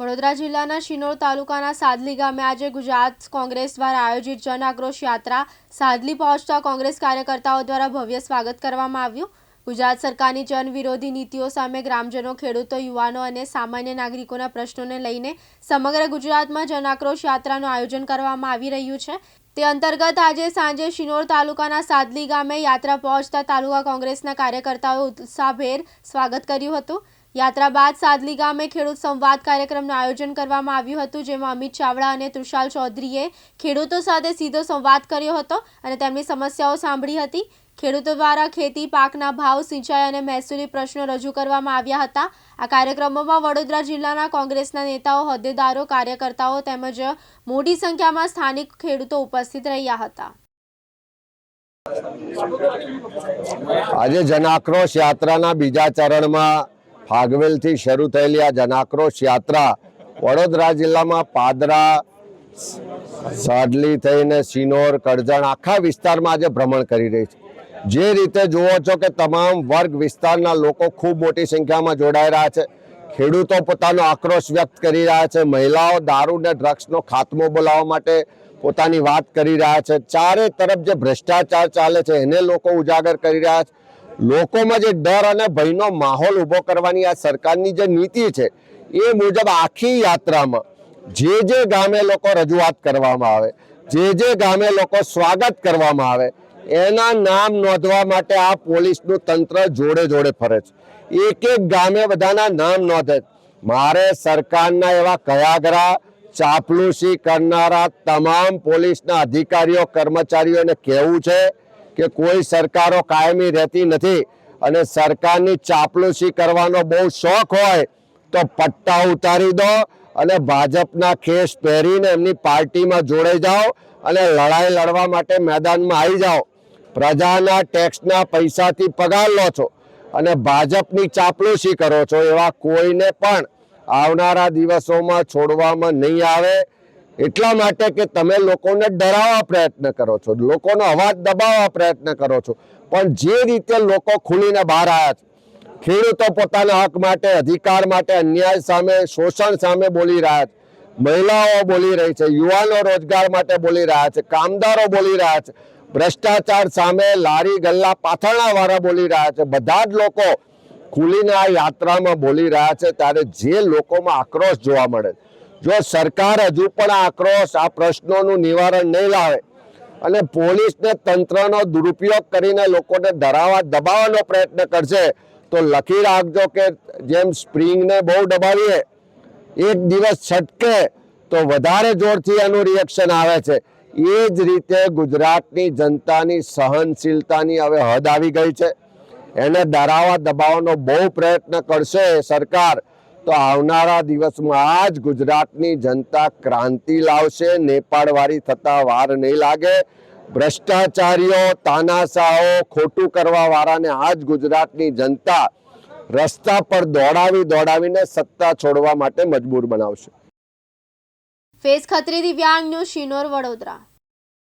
વડોદરા જિલ્લાના શિનોર તાલુકાના સાદલી ગામે આજે ગુજરાત કોંગ્રેસ દ્વારા આયોજિત જન આક્રોશ યાત્રા સાદલી પહોંચતા કોંગ્રેસ કાર્યકર્તાઓ દ્વારા ભવ્ય સ્વાગત કરવામાં આવ્યું. ગુજરાત સરકારની જન વિરોધી નીતિઓ સામે ગ્રામજનો, ખેડૂતો, યુવાનો અને સામાન્ય નાગરિકોના પ્રશ્નોને લઈને સમગ્ર ગુજરાતમાં જન આક્રોશ યાત્રાનું આયોજન કરવામાં આવી રહ્યું છે. તે અંતર્ગત આજે સાંજે શિનોર તાલુકાના સાદલી ગામે યાત્રા પહોંચતા તાલુકા કોંગ્રેસના કાર્યકર્તાઓએ ઉત્સાહભેર સ્વાગત કર્યું હતું. યાત્રા બાદ સાદલી ગામે ખેડૂત સંવાદ કાર્યક્રમનું આયોજન કરવામાં આવ્યું હતું, જેમાં અમિત ચાવડા અને તુષાલ ચૌધરીએ ખેડૂતો સાથે સીધો સંવાદ કર્યો હતો અને તેમની સમસ્યાઓ સાંભળી હતી. ખેડૂતો દ્વારા ખેતી, પાકના ભાવ, સિંચાઈ અને મહેસૂલી પ્રશ્નો રજૂ કરવામાં આવ્યા હતા. આ કાર્યક્રમોમાં વડોદરા જિલ્લાના કોંગ્રેસના નેતાઓ, હોદ્દેદારો, કાર્યકર્તાઓ તેમજ મોટી સંખ્યામાં સ્થાનિક ખેડૂતો ઉપસ્થિત રહ્યા હતા. આજે જનાક્રોશ યાત્રાના બીજા ચરણમાં ફાગવેલથી શરૂ થયેલી આ જનાક્રોશ યાત્રા વડોદરા જિલ્લામાં પાદરા, સાડલી થઈને સિનોર, કરજણ આખા વિસ્તારમાં આજે ભ્રમણ કરી રહી છે. જે રીતે જુઓ છો કે તમામ વર્ગ વિસ્તારના લોકો ખૂબ મોટી સંખ્યામાં જોડાઈ રહ્યા છે. ખેડૂતો પોતાનો આક્રોશ વ્યક્ત કરી રહ્યા છે. મહિલાઓ દારૂ ને ડ્રગ્સનો ખાત્મો બોલાવવા માટે પોતાની વાત કરી રહ્યા છે. ચારે તરફ જે ભ્રષ્ટાચાર ચાલે છે એને લોકો ઉજાગર કરી રહ્યા છે. લોકોમાં જે ડર અને ભયનો માહોલ ઊભો કરવાની આ સરકારની જે નીતિ છે, એ મુજબ આખી યાત્રામાં જે જે ગામે લોકો રજૂઆત કરવામાં આવે, જે જે ગામે લોકો સ્વાગત કરવામાં આવે, એના નામ નોંધવા માટે આ પોલીસનું તંત્ર જોડે જોડે ફરે છે. એક એક ગામે બધાના નામ નોંધે. મારે સરકારના એવા કયાગરા, ચાપલુસી કરનારા તમામ પોલીસના અધિકારીઓ, કર્મચારીઓને કહેવું છે કે કોઈ સરકારો કાયમી રહેતી નથી અને સરકારની ચાપલુસી કરવાનો બહુ શોખ હોય તો પટ્ટા ઉતારી દો અને ભાજપના ખેસ પહેરીને એમની પાર્ટીમાં જોડાઈ જાઓ અને લડાઈ લડવા માટે મેદાનમાં આવી જાઓ. પ્રજાના ટેક્સના પૈસાથી પગાર લો છો અને ભાજપની ચાપલુસી કરો છો એવા કોઈને પણ આવનારા દિવસોમાં છોડવામાં નહીં આવે. એટલા માટે કે તમે લોકોને ડરાવવા પ્રયત્ન કરો છો, લોકોનો અવાજ દબાવવા પ્રયત્ન કરો છો. પણ જે રીતે લોકો ખુલીને બહાર આવ્યા છે, ખેડૂતો પોતાના હક માટે, અધિકાર માટે, અન્યાય સામે, શોષણ સામે બોલી રહ્યા છે. મહિલાઓ બોલી રહી છે, યુવાનો રોજગાર માટે બોલી રહ્યા છે, કામદારો બોલી રહ્યા છે, ભ્રષ્ટાચાર સામે લારી ગલ્લા પાથરણા વાળા બોલી રહ્યા છે. બધા જ લોકો ખુલીને આ યાત્રામાં બોલી રહ્યા છે, ત્યારે જે લોકોમાં આક્રોશ જોવા મળે જો સરકાર હજુ પણ આક્રોશ, આ પ્રશ્નોનું નિવારણ નહીં લાવે અને પોલીસને તંત્રનો દુરુપયોગ કરીને લોકોને ધરાવા દબાવવાનો પ્રયત્ન કરશે, તો લખી રાખજો કે જેમ સ્પ્રિંગને બહુ દબાવીએ, એક દિવસ છટકે, તો વધારે જોરથી એનું રિએક્શન આવે છે. એ જ રીતે ગુજરાતની જનતાની સહનશીલતાની હવે હદ આવી ગઈ છે. એને ડરાવવા, દબાવવાનો બહુ પ્રયત્ન કરશે સરકાર. તો આવનારા દિવસમાં આ જ ગુજરાતની જનતા ક્રાંતિ લાવશે. નેપાળવાળી થતા વાર નહીં લાગે. ભ્રષ્ટાચારીઓ, તાનાશાહો, ખોટું કરવા વાળાને આ જ ગુજરાતની જનતા રસ્તા પર દોડાવી દોડાવીને સત્તા છોડવા માટે મજબૂર બનાવશે. ફેઝ ખત્રી દિવ્યાંગ ન્યૂઝ શિનોર વડોદરા.